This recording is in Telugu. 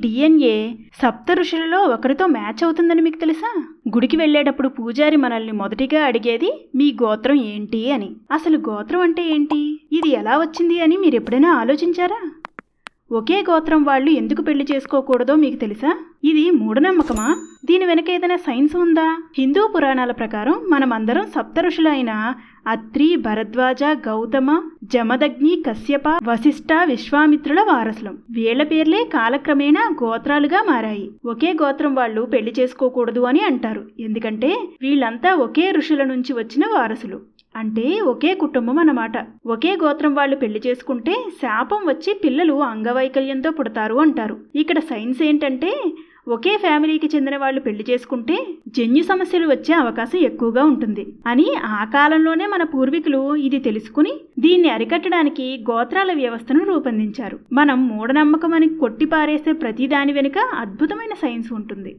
డిఎన్ఏ సప్త ఋషులలో ఒకరితో మ్యాచ్ అవుతుందని మీకు తెలుసా? గుడికి వెళ్ళేటప్పుడు పూజారి మనల్ని మొదటిగా అడిగేది మీ గోత్రం ఏంటి? అని. అసలు గోత్రం అంటే ఏంటి? ఇది ఎలా వచ్చింది అని మీరు ఎప్పుడైనా ఆలోచించారా? ఒకే గోత్రం వాళ్ళు ఎందుకు పెళ్ళి చేసుకోకూడదో మీకు తెలుసా? ఇది మూఢనమ్మకమా? దీని వెనక ఏదైనా సైన్స్ ఉందా? హిందూ పురాణాల ప్రకారం మనమందరం సప్త ఋషులైన అత్రి భరద్వాజ గౌతమ జమదగ్ని కశ్యప వశిష్ఠ విశ్వామిత్రుల వారసులం. వీళ్ళ పేర్లే కాలక్రమేణా గోత్రాలుగా మారాయి. ఒకే గోత్రం వాళ్ళు పెళ్ళి చేసుకోకూడదు అని అంటారు. ఎందుకంటే వీళ్ళంతా ఒకే ఋషుల నుంచి వచ్చిన వారసులు. అంటే ఒకే కుటుంబం అన్నమాట. ఒకే గోత్రం వాళ్ళు పెళ్ళి చేసుకుంటే శాపం వచ్చి పిల్లలు అంగవైకల్యంతో పుడతారు అంటారు. ఇక్కడ సైన్స్ ఏంటంటే ఒకే ఫ్యామిలీకి చెందిన వాళ్ళు పెళ్ళి చేసుకుంటే జన్యు సమస్యలు వచ్చే అవకాశం ఎక్కువగా ఉంటుంది. అని ఆ కాలంలోనే మన పూర్వీకులు ఇది తెలుసుకుని దీన్ని అరికట్టడానికి గోత్రాల వ్యవస్థను రూపొందించారు. మనం మూఢనమ్మకం అని కొట్టిపారేసే ప్రతి దాని వెనుక అద్భుతమైన సైన్స్ ఉంటుంది.